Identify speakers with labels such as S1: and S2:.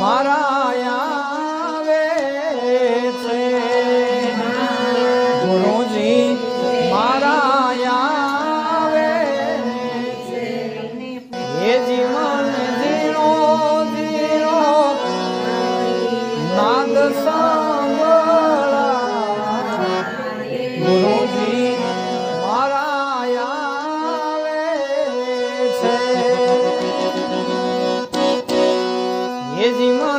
S1: મારા His emotion.